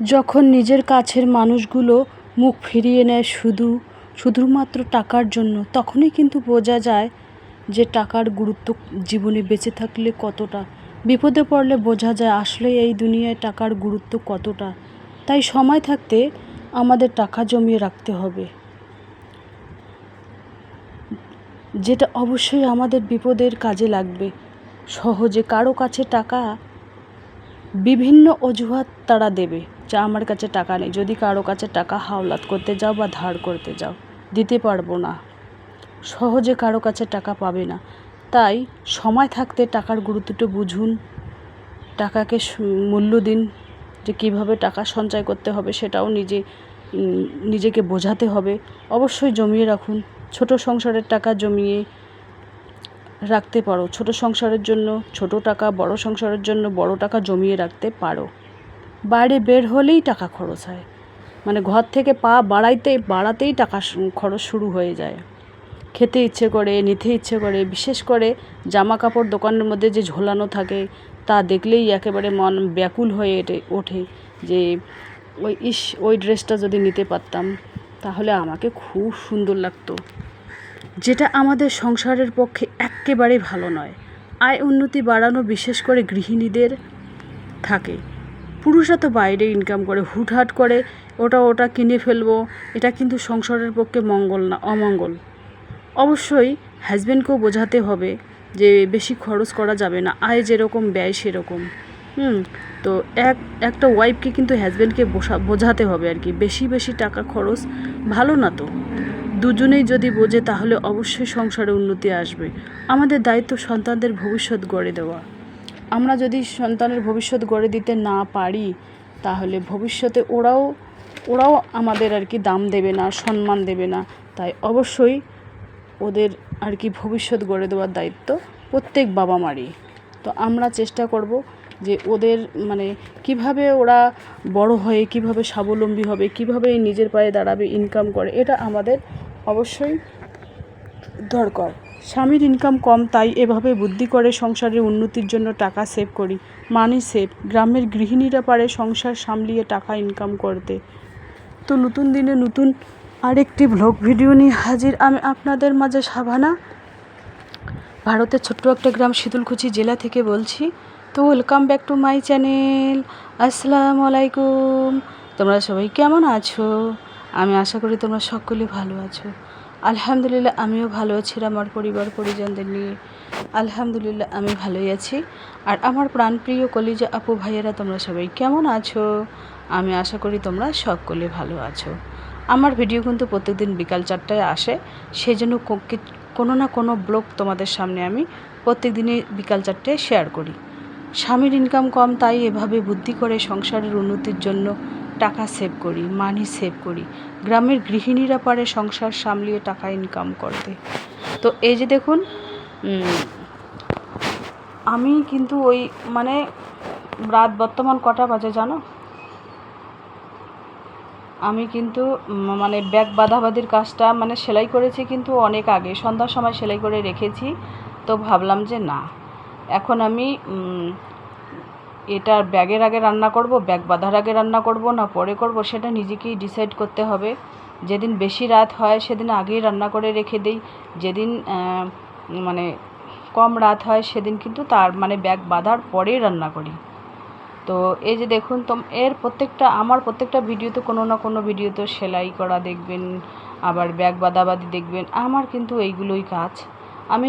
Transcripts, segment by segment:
যখন নিজের কাছের মানুষগুলো মুখ ফিরিয়ে নেয় শুধু, শুধুমাত্র টাকার জন্য, তখনই কিন্তু বোঝা যায় যে টাকার গুরুত্ব জীবনে বেঁচে থাকলে কতটা। বিপদে পড়লে বোঝা যায় আসলে এই দুনিয়ায় টাকার গুরুত্ব কতটা। তাই সময় থাকতে আমাদের টাকা জমিয়ে রাখতে হবে। যেটা অবশ্যই আমাদের বিপদের কাজে লাগবে। সহজে কারও কাছে টাকা বিভিন্ন অজুহাত তারা দেবে। যে আমার কাছে টাকা নেই। যদি কারও কাছে টাকা হাওলাত করতে যাও বা ধার করতে যাও, দিতে পারব না। সহজে কারও কাছে টাকা পাবে না। তাই সময় থাকতে টাকার গুরুত্বটা বুঝুন। টাকাকে মূল্য দিন যে কীভাবে টাকা সঞ্চয় করতে হবে সেটাও নিজে নিজেকে বোঝাতে হবে। অবশ্যই জমিয়ে রাখুন। ছোট সংসারের টাকা জমিয়ে রাখতে পারো। ছোট সংসারের জন্য ছোট টাকা, বড় সংসারের জন্য বড় টাকা জমিয়ে রাখতে পারো। বাইরে বের হলেই টাকা খরচ হয়। মানে ঘর থেকে পা বাড়াইতে, বাড়াতেই টাকা খরচ শুরু হয়ে যায়। খেতে ইচ্ছে করে, নিতে ইচ্ছে করে, বিশেষ করে জামা কাপড় দোকানের মধ্যে যে ঝোলানো থাকে, তা দেখলেই একেবারে মন ব্যাকুল হয়ে ওঠে যে, ওই ইস, ওই ড্রেসটা যদি নিতে পারতাম, তাহলে আমাকে খুব সুন্দর লাগতো। যেটা আমাদের সংসারের পক্ষে এক্কেবারে ভালো নয়। আয় উন্নতি বাড়ানো বিশেষ করে গৃহিণীদের থাকে। পুরুষরা তো বাইরে ইনকাম করে, হুটহাট করে ওটা ওটা কিনে ফেলব, এটা কিন্তু সংসারের পক্ষে মঙ্গল না, অমঙ্গল। অবশ্যই হাজব্যান্ডকেও বোঝাতে হবে যে বেশি খরচ করা যাবে না, আয় যেরকম, ব্যয় সেরকম। হুম, তো এক, একটা ওয়াইফকে কিন্তু হাজব্যান্ডকে বোঝা, বোঝাতে হবে আর কি, বেশি বেশি টাকা খরচ ভালো না তো। দুজনেই যদি বোঝে তাহলে অবশ্যই সংসারে উন্নতি আসবে। আমাদের দায়িত্ব সন্তানদের ভবিষ্যৎ গড়ে দেওয়া। আমরা যদি সন্তানের ভবিষ্যৎ গড়ে দিতে না পারি, তাহলে ভবিষ্যতে ওরাও ওরাও আমাদের আর কি দাম দেবে না, সম্মান দেবে না। তাই অবশ্যই ওদের আর কি ভবিষ্যৎ গড়ে দেওয়ার দায়িত্ব প্রত্যেক বাবা মারই তো আমরা চেষ্টা করব যে ওদের মানে কীভাবে ওরা বড় হয়ে, কীভাবে স্বাবলম্বী হবে, কীভাবে নিজের পায়ে দাঁড়াবে ইনকাম করে, এটা আমাদের অবশ্যই দরকার। স্বামীর ইনকাম কম, তাই এভাবে বুদ্ধি করে সংসারের উন্নতির জন্য টাকা সেভ করি। মানি সেভ গ্রামের গৃহিণীরা পারে সংসার সামলিয়ে টাকা ইনকাম করতে। তো নতুন দিনে নতুন আরেকটি ব্লগ ভিডিও নিয়ে হাজির আমি আপনাদের মাঝে সাভানা ভারতের ছোট্ট একটা গ্রাম শীতলকুচি জেলা থেকে বলছি। তো welcome back to my channel আসসালামু আলাইকুম। তোমরা সবাই কেমন আছো? আমি আশা করি তোমরা সকলে ভালো আছো। আলহামদুলিল্লাহ, আমিও ভালো আছি। আমার পরিবার, পরিজনদের নিয়ে আলহামদুলিল্লাহ, আমি ভালোই আছি। আর আমার প্রাণপ্রিয় কলিজা আপু ভাইয়েরা, তোমরা সবাই কেমন আছো? আমি আশা করি তোমরা সকলে ভালো আছো। আমার ভিডিও কিন্তু প্রত্যেকদিন বিকাল চারটায় আসে। সেই জন্য কোনো না কোনো ব্লগ তোমাদের সামনে আমি প্রত্যেক দিনই বিকাল চারটায় শেয়ার করি। স্বামীর ইনকাম কম, তাই এভাবে বুদ্ধি করে সংসারের উন্নতির জন্য টাকা সেভ করি মানি সেভ করি। গ্রামের গৃহিণীরা পারে সংসার সামলিয়ে টাকা ইনকাম করতে। তো এই যে দেখুন আমি কিন্তু ওই মানে রাত বর্তমান কটা বাজে জানো? আমি কিন্তু মানে ব্যাগ বাঁধাবাঁধির কাজটা মানে সেলাই করেছি কিন্তু অনেক আগে। সন্ধ্যার সময় সেলাই করে রেখেছি, তো ভাবলাম যে না। এখন আমি এটা ব্যাগের আগে রান্না করব, ব্যাগ বাঁধার আগে রান্না করব, না পরে করব, সেটা নিজেকেই ডিসাইড করতে হবে। যেদিন বেশি রাত হয়, সেদিন আগেই রান্না করে রেখে দিই। যেদিন মানে কম রাত হয়, সেদিন কিন্তু তার মানে ব্যাগ বাঁধার পরেই রান্না করি। তো এই যে দেখুন, তো এর প্রত্যেকটা, আমার প্রত্যেকটা ভিডিওতে কোনো না কোনো ভিডিওতে সেলাই করা দেখবেন, আবার ব্যাগ বাঁধাবাদি দেখবেন, আমার কিন্তু এইগুলোই কাজ। আমি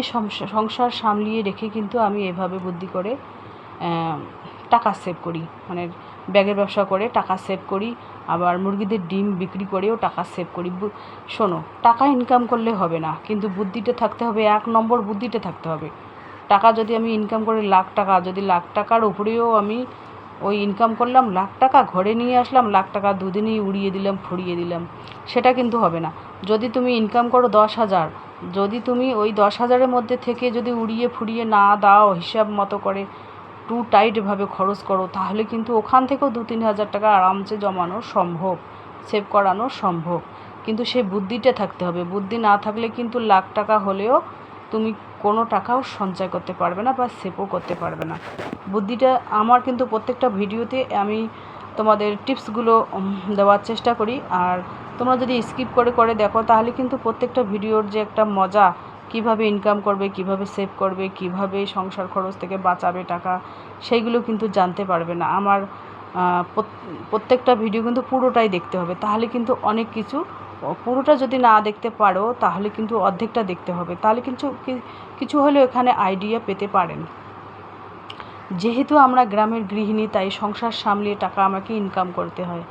সংসার সামলিয়ে রেখে কিন্তু আমি এভাবে বুদ্ধি করে টাকা সেভ করি। মানে ব্যাগের ব্যবসা করে টাকা সেভ করি, আবার মুরগিদের ডিম বিক্রি করেও টাকা সেভ করি। শোনো, টাকা ইনকাম করলে হবে না, কিন্তু বুদ্ধিটা থাকতে হবে, এক নম্বর বুদ্ধিটা থাকতে হবে। টাকা যদি আমি ইনকাম করি, লাখ টাকা, যদি লাখ টাকার উপরেও আমি ওই ইনকাম করলাম, লাখ টাকা ঘরে নিয়ে আসলাম, লাখ টাকা দুদিনই উড়িয়ে দিলাম, ফুরিয়ে দিলাম, সেটা কিন্তু হবে না। যদি তুমি ইনকাম করো দশ হাজার, যদি তুমি ওই দশ হাজারের মধ্যে থেকে যদি উড়িয়ে ফুরিয়ে না দাও হিসাব মতো করে টু টাইটভাবে খরচ করো, তাহলে কিন্তু ওখান থেকেও দু তিন হাজার টাকা আরামসে জমানো সম্ভব, সেভ করানো সম্ভব। কিন্তু সেই বুদ্ধিটা থাকতে হবে। বুদ্ধি না থাকলে কিন্তু লাখ টাকা হলেও তুমি কোনো টাকাও সঞ্চয় করতে পারবে না বা সেভও করতে পারবে না। বুদ্ধিটা আমার কিন্তু প্রত্যেকটা ভিডিওতে আমি তোমাদের টিপসগুলো দেওয়ার চেষ্টা করি। আর তোমরা যদি স্কিপ করে করে দেখো, তাহলে কিন্তু প্রত্যেকটা ভিডিওর যে একটা মজা কীভাবে ইনকাম করবে, কীভাবে সেভ করবে, কীভাবে সংসার খরচ থেকে বাঁচাবে টাকা, সেইগুলো কিন্তু জানতে পারবে না। আমার প্রত্যেকটা ভিডিও কিন্তু পুরোটাই দেখতে হবে। তাহলে কিন্তু অনেক কিছু পুরোটা যদি না দেখতে পারো, তাহলে কিন্তু অর্ধেকটা দেখতে হবে। তাহলে কিন্তু কিছু হলেও এখানে আইডিয়া পেতে পারেন। যেহেতু আমরা গ্রামের গৃহিণী, তাই সংসার সামলিয়ে টাকা আমাকে ইনকাম করতে হয়।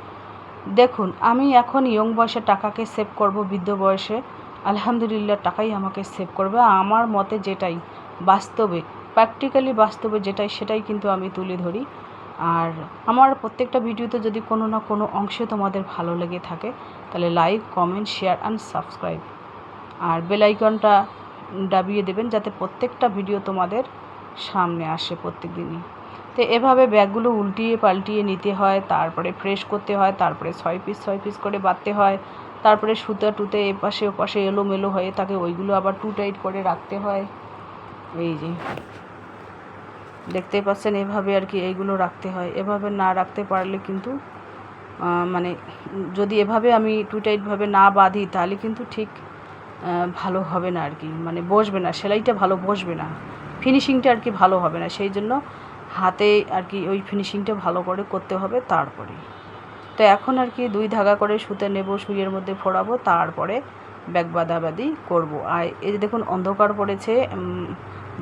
দেখুন, আমি এখন ইয়ং বয়সে টাকাকে সেভ করব বৃদ্ধ বয়সে। আলহামদুলিল্লাহ, টাকাই আমাকে সেভ করবে। আমার মতে যেটাই বাস্তবে প্র্যাকটিক্যালি বাস্তবে যেটাই, সেটাই কিন্তু আমি তুলে ধরি। আর আমার প্রত্যেকটা ভিডিওতে যদি কোনো না কোনো অংশে তোমাদের ভালো লেগে থাকে, তাহলে like comment share and subscribe আর বেলাইকনটা ডাবিয়ে দেবেন যাতে প্রত্যেকটা ভিডিও তোমাদের সামনে আসে প্রত্যেক দিনই তো এভাবে ব্যাগগুলো উল্টিয়ে পাল্টিয়ে নিতে হয়, তারপরে ফ্রেশ করতে হয়, তারপরে ছয় পিস ছয় পিস করে বাঁধতে হয়। তারপরে সুতা টুতে এপাশে ওপাশে এলোমেলো হয়ে থাকে ওইগুলো আবার টু টাইট করে রাখতে হয়। এই যে। দেখতেই পাচ্ছেন, এভাবে আর কি এইগুলো রাখতে হয়। এভাবে না রাখতে পারলে কিন্তু মানে যদি এভাবে আমি টু টাইটভাবে না বাঁধি, তাহলে কিন্তু ঠিক ভালো হবে না আর কি। মানে বসবে না, সেলাইটা ভালো বসবে না। ফিনিশিংটা আর কি ভালো হবে না। সেই জন্য হাতে আর কি ওই ফিনিশিংটা ভালো করে করতে হবে, তারপরে। তো এখন আর কি দুই ধাগা করে সুতে নেব, সুইয়ের মধ্যে ফোড়াবো, তারপরে ব্যাগ বাঁধাবাদি করব। আর এই যে দেখুন, অন্ধকার পড়েছে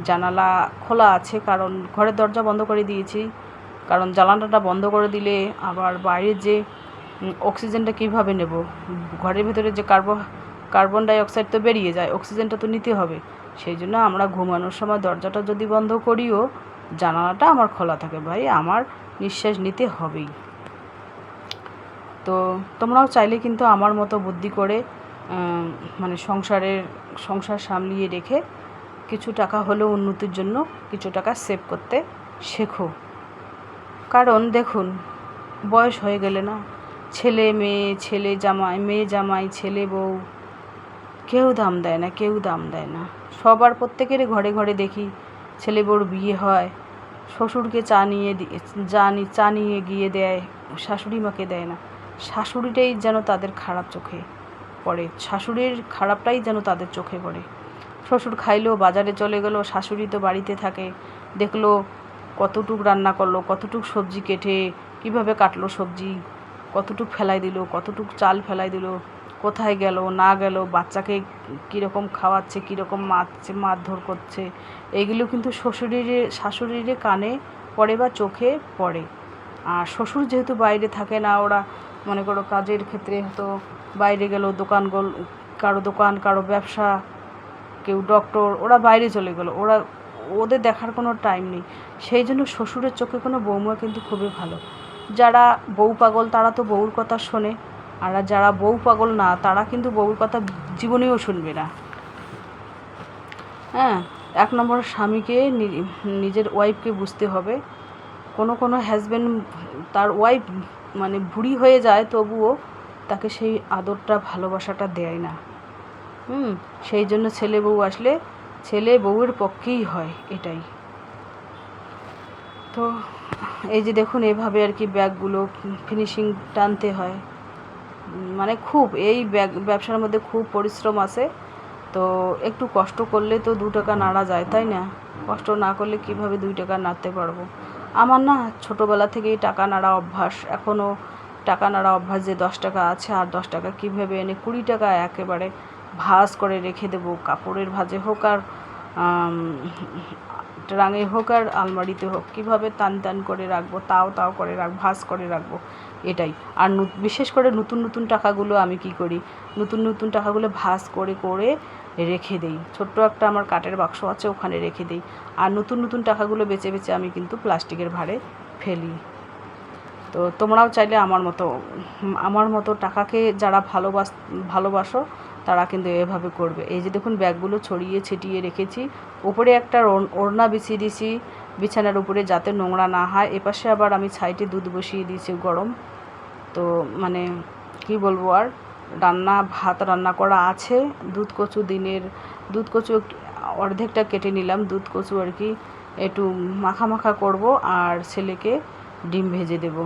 জানালা খোলা আছে, কারণ ঘরের দরজা বন্ধ করে দিয়েছি। কারণ জানালাটা বন্ধ করে দিলে আবার বাইরে যে অক্সিজেনটা কীভাবে নেব? ঘরের ভিতরে যে কার্বন কার্বন ডাই অক্সাইড তো বেরিয়ে যায়, অক্সিজেনটা তো নিতে হবে। সেই জন্য আমরা ঘুমানোর সময় দরজাটা যদি বন্ধ করিও, জানালাটা আমার খোলা থাকে ভাই, আমার নিঃশ্বাস নিতে হবেই। তো তোমরাও চাইলে কিন্তু আমার মতো বুদ্ধি করে মানে সংসারের, সংসার সামলিয়ে রেখে কিছু টাকা হলেও উন্নতির জন্য কিছু টাকা সেভ করতে শেখো। কারণ দেখুন, বয়স হয়ে গেলে না, ছেলে, মেয়ে, ছেলে জামাই, মেয়ে জামাই, ছেলে বউ, কেউ দাম দেয় না, কেউ দাম দেয় না। সবার প্রত্যেকেরই ঘরে ঘরে দেখি ছেলে বউর বিয়ে হয়, শ্বশুরকে চা নিয়ে চা নিয়ে গিয়ে দেয়, শাশুড়ি মাকে দেয় না। শাশুড়িটাই যেন তাদের খারাপ চোখে পড়ে। শাশুড়ির খারাপটাই যেন তাদের চোখে পড়ে। শ্বশুর খাইলো, বাজারে চলে গেলো, শাশুড়ি তো বাড়িতে থাকে। দেখল কতটুক রান্না করল, কতটুক সবজি কেটে, কীভাবে কাটলো সবজি, কতটুক ফেলাই দিল, কতটুক চাল ফেলাই দিল, কোথায় গেল, না গেল, বাচ্চাকে কীরকম খাওয়াচ্ছে, কীরকম মারছে, মারধর করছে, এগুলো কিন্তু শ্বশুরের, শাশুড়ির কানে পড়ে বা চোখে পড়ে। আর শ্বশুর যেহেতু বাইরে থাকে না, ওরা মনে করো কাজের ক্ষেত্রে হয়তো বাইরে গেল, দোকান গল, কারও দোকান, কারও ব্যবসা, কেউ ডক্টর ওরা বাইরে চলে গেলো। ওরা, ওদের দেখার কোনো টাইম নেই। সেই জন্য শ্বশুরের চোখে কোনো বৌমা কিন্তু খুবই ভালো। যারা বউ পাগল, তারা তো বউর কথা শোনে। আর যারা বউ পাগল না, তারা কিন্তু বউর কথা জীবনেও শুনবে না। হ্যাঁ এক নম্বর স্বামীকে নিজের ওয়াইফকে বুঝতে হবে। কোনো কোনো হাজব্যান্ড তার ওয়াইফ মানে বুড়ি হয়ে যায়, তবুও তাকে সেই আদরটা, ভালোবাসাটা দেয় না। হুম, সেই জন্য ছেলে বউ আসলে ছেলে বউয়ের পক্ষেই হয় এটাই। তো এই যে দেখুন, এভাবে আর কি ব্যাগগুলো ফিনিশিং টানতে হয়। মানে খুব, এই ব্যাগ, ব্যবসার মধ্যে খুব পরিশ্রম আছে। তো একটু কষ্ট করলে তো দু টাকা নাড়া যায়, তাই না? কষ্ট না করলে কীভাবে দুই টাকা নাড়তে পারব? আমার না ছোটোবেলা থেকেই টাকা নাড়া অভ্যাস। এখনও টাকা নাড়া অভ্যাস যে দশ টাকা আছে আর দশ টাকা কীভাবে এনে কুড়ি টাকা একেবারে ভাঁজ করে রেখে দেবো, কাপড়ের ভাঁজে হোক আর রাঙে হোক আর আলমারিতে হোক, কীভাবে টান টান করে রাখব, তাও তাও করে রাখ, ভাঁজ করে রাখব, এটাই। আর বিশেষ করে নতুন নতুন টাকাগুলো আমি কি করি? নতুন নতুন টাকাগুলো ভাঁজ করে করে রেখে দেই। ছোট্ট একটা আমার কাঠের বাক্স আছে, ওখানে রেখে দেই। আর নতুন নতুন টাকাগুলো বেচে বেচে আমি কিন্তু প্লাস্টিকের ভাঁড়ে ফেলি। তো তোমরাও চাইলে আমার মতো আমার মতো টাকাকে যারা ভালোবাস, ভালোবাসো, তারা কিন্তু এভাবে করবে। এই যে দেখুন, ব্যাগগুলো ছড়িয়ে ছিটিয়ে রেখেছি। উপরে একটা ওড়না বিছিয়ে দিয়েছি বিছানার উপরে যাতে নোংরা না হয়। এপাশে আবার আমি ছাইটে দুধ বসিয়ে দিয়েছি গরম। তো মানে কি বলব আর? রান্না, ভাত রান্না করা আছে। দুধ কচু দিনের, দুধ কচু অর্ধেকটা কেটে নিলাম। দুধ কচু আর কি, একটু মাখা মাখা করব আর ছেলেকে ডিম ভেজে দেবো।